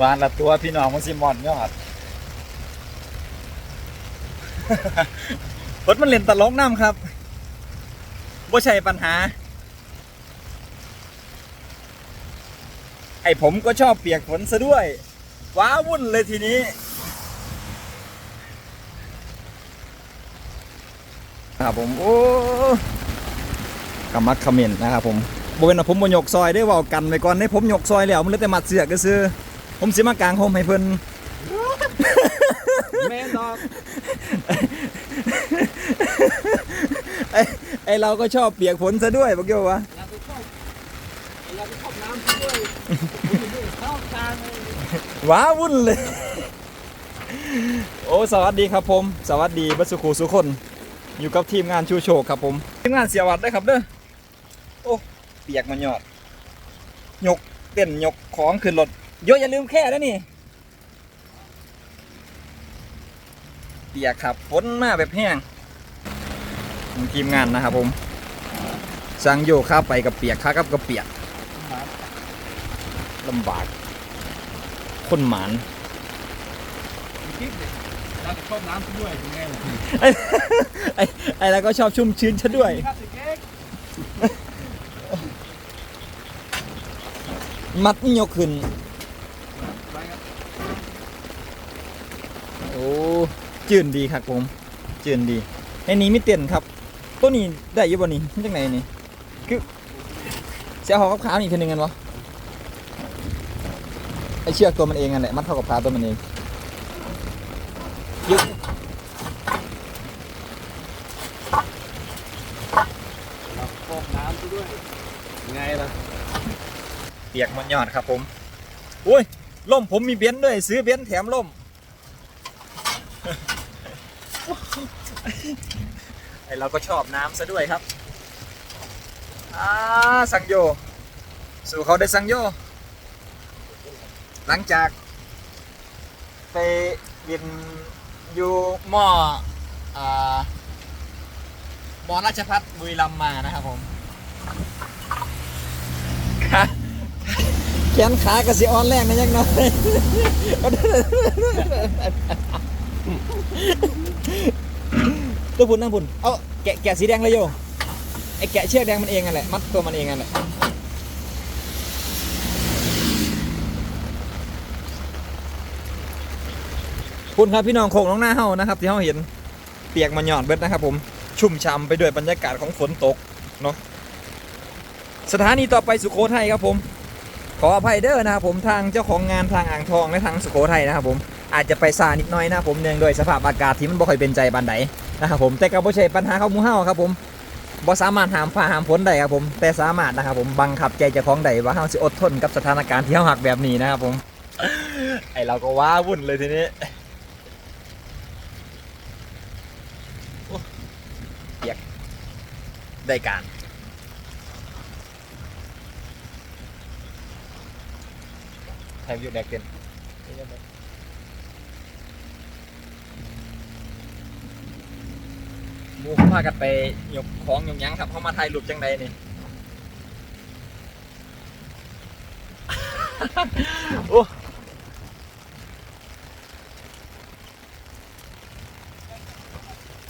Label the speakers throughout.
Speaker 1: วานละตัวพี่น้องมันสิมอนยอดรถมันเล่นตลกน้ำครับบ่ใช่ปัญหา ไอผมก็ชอบเปียกฝนซะด้วย ว้าวุ่นเลยทีนี้ ครับผมโอ้กำมักคอมเมนต์นะครับผมบเป็นว่าผมบนยกซอยได้อเว่ากันไปก่อนให้ผมยกซอยแล้วมันเลยแต่มัดเสือกก็ซื้อ ผมสิมากลางโฮมให้เพิ่น
Speaker 2: แม่นดอก
Speaker 1: ไอไอเราก็ชอบเปียกฝนซะด้วยบอกโยวะ
Speaker 2: เราไปชอบเราไปชอบน้ำด้วยเข้ากลางเลย
Speaker 1: ว้าวุ่นเลย โอ้สวัสดีครับผม สวัสดีบัสสุขูสุคน อยู่กับทีมงานชูโชคครับผมทีมงานเสียวัดได้ครับเด้อโอ้เปียกมันยอดยกเต้นยกของขึ้นรถ โยอย่าลืมแค่นะนี่เปียกครับฝนมาแบบแห้งทีมงานนะครับผมสั่งโยข้าไปกับเปียกข้ากับกับเปียกลำบากคนหมาน
Speaker 2: คิดดิเราจะชอบน้ำด้วยยังไงล่ะ
Speaker 1: ไอ้ไอ้ไอ้แล้วก็ชอบชุ่มชื้นฉันด้วย
Speaker 2: ครับสิเก๊ก
Speaker 1: มัดนี่ยกขึ้น
Speaker 2: ไปครับ
Speaker 1: โอ้จืนดีครับผมจืนดีไอ้นี้ไม่เต้นครับตัวนี้ได้อยี่บ่นี่มันจังไหนนี่คือเสียหอกับขานี่ทีนึงกันวะไอเชือกตัวมันเองนั่นแหละมัดเข้ากับขาตัวมันเองยึด
Speaker 2: เราชอบน้ำด้วยยังไงล่ะ
Speaker 1: เปียกมันยอดครับผมอุ้ยล่มผมมีเบนซ์ด้วย ซื้อเบนซ์แถมล่ม ไอเราก็ชอบน้ำซะด้วยครับอ่าสังโย สู่เขาได้สังโย หลังจาก ไปบินอยู่หม้ออ่ามอราชพัฒบุรีรัมย์มานะครับผมแขนขากระสิออนแรงนะยังน้อย ตัวพุ่นนั่งพุ่นเอาแกะแกะสีแดงเลยโยไอแกะเชือกแดงมันเองนั่นแหละมัดตัวมันเองนั่นแหละคุณครับพี่น้องโคงน้องหน้าเฮานะครับ ที่เฮาเห็นเปียกมันหย่อดเบิดนะครับ ผมชุ่มช่ำไปด้วยบรรยากาศของฝนตกเนาะสถานีต่อไปสุโขทัยครับผม ขออภัยเด้อนะครับผมทางเจ้าของงานทางอ่างทองและทางสุโขทัยนะครับผม อาจจะไปซานิดน้อยนะครับผมเนื่องด้วยสภาพอากาศที่มันบ่ค่อยเป็นใจปานใดนะครับผมแต่ก็บ่ใช่ปัญหาของหมู่เฮาครับผมบ่สามารถห้ามฟ้าห้ามฝนได้ครับผมแต่สามารถนะครับผมบังคับใจเจ้าของได้ว่าเฮาสิอดทนกับสถานการณ์ที่เฮาหักแบบนี้นะครับผมไอเราก็ว้าวุ่นเลยทีนี้อ้เปียกได้การแทบอยู่แดกเต็น หมูเขาพากันไปยกของยกหยังครับเขามาถ่ายรูปจังใดนี่ โอ้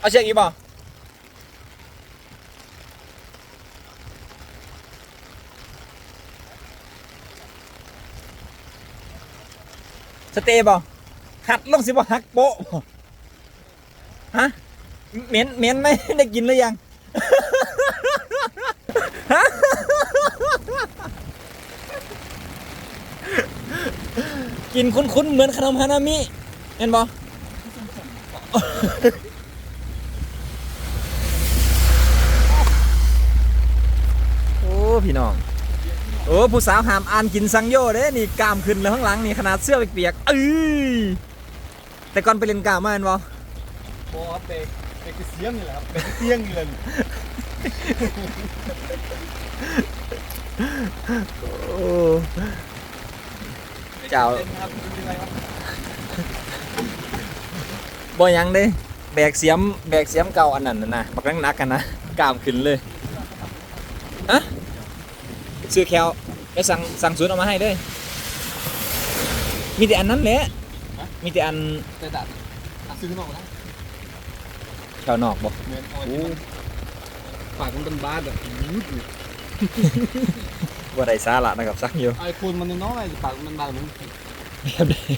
Speaker 1: เอาเชือกอีกบ่สเตย์บ่หัดลงสิบ่หักโปะบ่ฮะ เหม็นเหม็นไหมได้กินหรือยังกินคุ้นๆเหมือนขนมฮานามิเห็นบ่โอ้พี่น้อง โอ้ผู้สาวหามอ่านกินสังโยเด้นี่กามขึ้นเลยข้างหลังนี่ขนาดเสื้อเปียกๆเอ้ยแต่ก่อนไปเล่นกามมาเห็นบ่
Speaker 2: บอเบรก เบรกเสียงนี่แหละครับเบรกเสียงนี่เลย
Speaker 1: โอ้เจ้า
Speaker 2: เป็นครับเป็นยังไงครับ
Speaker 1: บ่หยังเด้แบกเสียมแบกเสียมเก่าอันนั้นน่ะนะบักนักๆกันนะกล้ามขึ้นเลยฮะซื้อแคลได้สั่งสั่งศูนย์เอามาให้เด้ยมีแต่อันนั้นแหละ
Speaker 2: ฮะ
Speaker 1: มีแต่อัน
Speaker 2: แต่ดัดอะซื้อมาหมดแล้ว
Speaker 1: แถวนอกบ่
Speaker 2: เมนเอาไว้ที่มันปากมันเป็นบาสแบบ
Speaker 1: บ่ได้สาระนะครับซักอยู่
Speaker 2: ไอ้คุณมันน้อยๆปากมันบาสมัน
Speaker 1: แบบนี้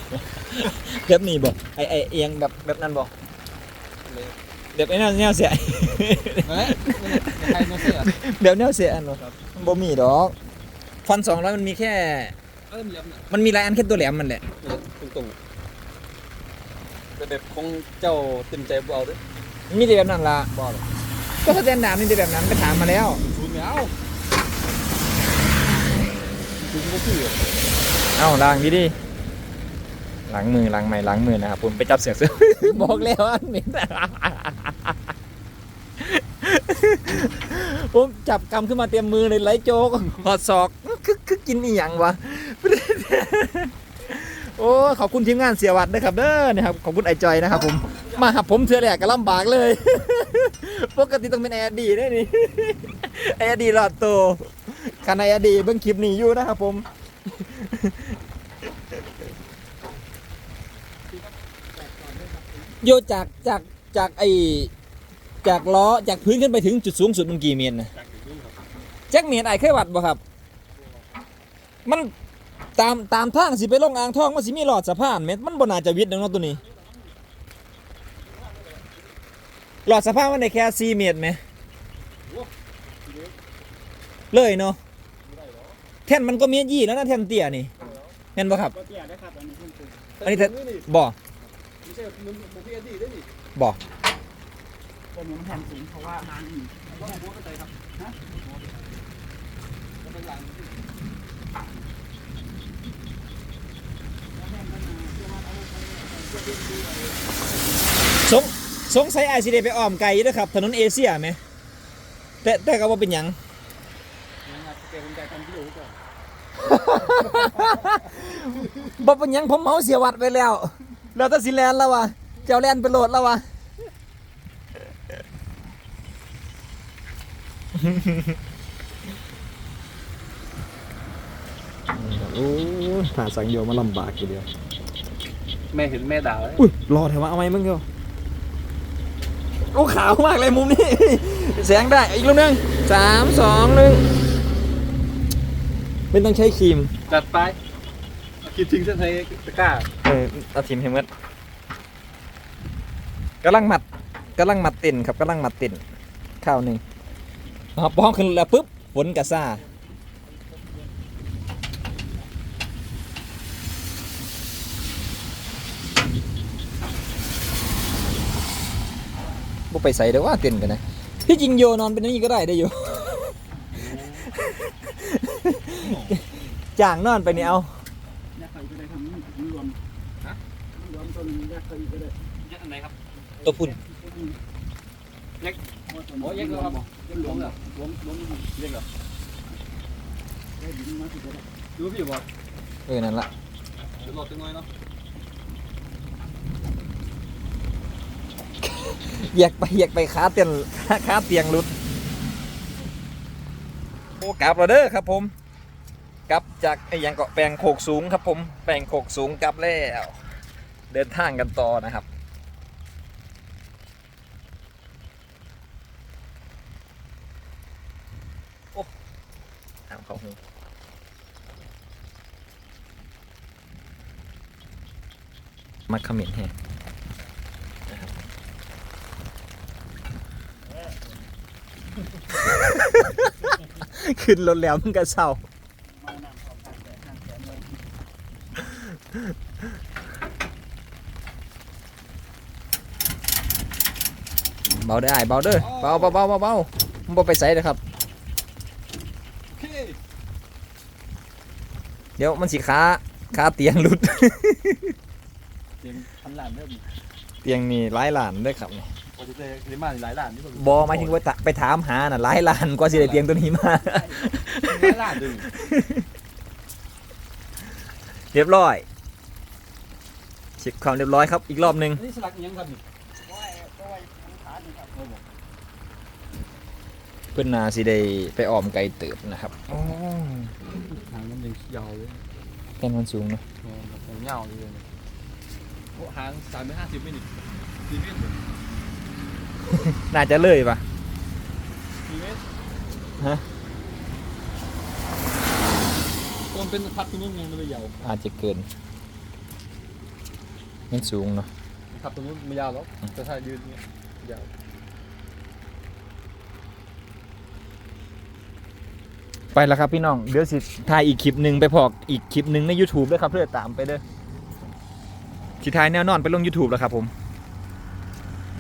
Speaker 1: แบบนี้บ่ไอไอเอียงแบบแบบนั้นบ่
Speaker 2: เลย
Speaker 1: แบบไอ้นั่นแนวเสีย
Speaker 2: เฮ้ยใครมาเสีย
Speaker 1: แบบแนวเสียอันเนาะมันบ่มีดอกฟัน200มันมีแค่
Speaker 2: เออเหลี่ยมเนี่ย
Speaker 1: มันมีหลายอันแค่ตัวแหลมมันแหละ
Speaker 2: ตรงตรงๆแต่แบบคงเจ้าเต็มใจบ่เอาเด้วย
Speaker 1: มีแต่แบบนั้นล่ะ
Speaker 2: บ่หรอก
Speaker 1: ก็สแตนดาร์ดมีแต่แบบนั้นไปถามมาแล้ว
Speaker 2: คุณไม่เอาคุณก็คือ
Speaker 1: เอ้าล้างดีดิล้างมือล้างไม้ล้างมือนะครับผมไปจับเสียงซื้อบอกแล้วอันเหม็นผมจับกำขึ้นมาเตรียมมือเลยไหลโจกหอดศอกคือคือกินอีหยังวะโอ้ขอบคุณทีมงานเสียวัดด้วยครับเด้อนะครับขอบคุณไอจอยนะครับผม มาหับผมเทือแรกก็ลำบากเลย ปกติต้องเป็นแอร์ดีได้นี่แอร์ดีหลอดโตคันแอร์ดีเบิ่งคลิปนี้อยู่นะครับผมโยจากจากจากไอจากล้อจากพื้นขึ้นไปถึงจุดสูงสุดมันกี่เมตรนะแจ็คเมตรไอเคยวัดบ่ครับ มันตามตามทางสิไปลงอ่างทองมันสิมีหลอดสะพานเมตรมันบ่น่าจะวิดนะเนาะตัวนี้ หลอดสะพานมันได้แค่สี่เมตรไหมเลยเนาะแท่นมันก็เมียยี่แล้วนะแท่นเตี้ยนี่เห็นบ่ครับ
Speaker 2: เตี้ยนะครับ อันนี้คุณคือ
Speaker 1: อันนี้ถ้าบ่
Speaker 2: ไม่ใช่มันมันพี่อดีได้ดิ
Speaker 1: บ่
Speaker 2: ผมมันแทนสูงเพราะว่าทางอีกว่าหัวกระจายครับฮะเป็นหลัง
Speaker 1: สง สงสัยไอซีเดไปอ้อมไกลอยู่เด้อครับ ถนนเอเชียไหม แต่แต่ก็ว่าเป็นหยัง
Speaker 2: นะครับเกมใจทำที่อยู่ก่อน
Speaker 1: บ่เป็นหยังผมเมาเสียวัดไปแล้ว แล้วแตัสิแลนแล้ววะเจ้าแลนไปโหลดแล้ววะ โอ้ถ่าสังโยมาลำบากทีเดียว
Speaker 2: แม่เห็นแม่ด่าเลย
Speaker 1: อุ้ยรอเถอะวะเอาไหมมึงเดียว โอ้ขาวมากเลยมุมนี้ แสงได้อีกลูกหนึงสามสองหนึ่งไม่ต้องใช้ครีม
Speaker 2: จัดไปคิดถึงเส้นไทยตะกร้า
Speaker 1: เออเอาทีมให้หมดกำลังหมัดกำลังหมัดติ่นครับกำลังหมัดติ่นข้าวหนึ่งเอาป้องขึ้นแล้วปุ๊บฝนกระซ่า บ่ไปใส่เด้อว่าเต้นกันนะที่จริงโยนอนเป็นอย่างนี้ก็ได้ได้อยู่ จ้างนอนไปนี่เอา
Speaker 2: ยักษ์ใครก็ได้ทำนี่รวมฮะรวมต้นยักษ์ใครก็ได้ยักษ์อันไหนครับ
Speaker 1: ตัวพุ่น
Speaker 2: ยักษ์โอ้ยักษ์แล้วครับยักษ์หลวงเหรอหลวงหลวงเรียกเหรอได้ดินมาสิได้ดูพี่บอก
Speaker 1: เออนั่นละ
Speaker 2: จะหลดจังเลยเนาะ
Speaker 1: เหยียกไปเหยียกไปขาเตียงขาเตียงหลุดโอ้กลับแล้วเด้อครับผมกลับจากไอ้ยังเกาะแปลงโขกสูงครับผมแปลงโขกสูงกลับแล้ว เดินทางกันต่อนะครับโอ้ถามเขาหูมาคอมเมนต์ให้ ขึ้นรถแล้วมันก็เศร้าเบาได้ออ้ายเบาเด้อเบาเบาเบาเบาเบามันบ่ไปใส่เลยครับ
Speaker 2: โอเค
Speaker 1: เดี๋ยวมันสิขาขาเตียงหลุด
Speaker 2: เตรียมพันล้านเริ่ม
Speaker 1: เตียงนี่ร้ายหลานเด้วยครับนี่
Speaker 2: พอจะได้ได้มาหลายล้านนี่
Speaker 1: บอหมายถึงว่าตะไปถามหาน่ะร้ายหลานกว่าสิได้เตียงตัวนี้มา
Speaker 2: หลายล้านดึง
Speaker 1: เรียบร้อยเช็คความเรียบร้อยครับ อีกรอบหนึง
Speaker 2: นี่สลักยังครับนี่โอ้ยโอ้ยขาดีครับโอ้โห
Speaker 1: เพื่อนนาสิได้ไปออมไกลเติบนะครับ
Speaker 2: ทางมันยังยาวเลย
Speaker 1: แค่นมันสูงเนาะ
Speaker 2: ผมเงาเลยโอ้หางสามเมตรห้าสิบไม่หนิสี่เมตร
Speaker 1: น่าจะเลยปะ
Speaker 2: สี่เมตร
Speaker 1: ฮะ
Speaker 2: ต้นเป็นพัดตรงนู้นยังไม่ยาว
Speaker 1: อาจจะเกิน มันสูงเนาะ
Speaker 2: พัดตรงนู้นไม่ยาวหรอกแต่ถ้ายืนเนี่ยยาว
Speaker 1: ไปแล้วครับพี่น้อง เดี๋ยวสิถ่ายอีกคลิปหนึ่งไปพอกอีกคลิปหนึ่งใน YouTube ด้วยครับเพื่อตามไปเด้อสิถ่ายแนวนอนไปลง YouTube แล้วครับผม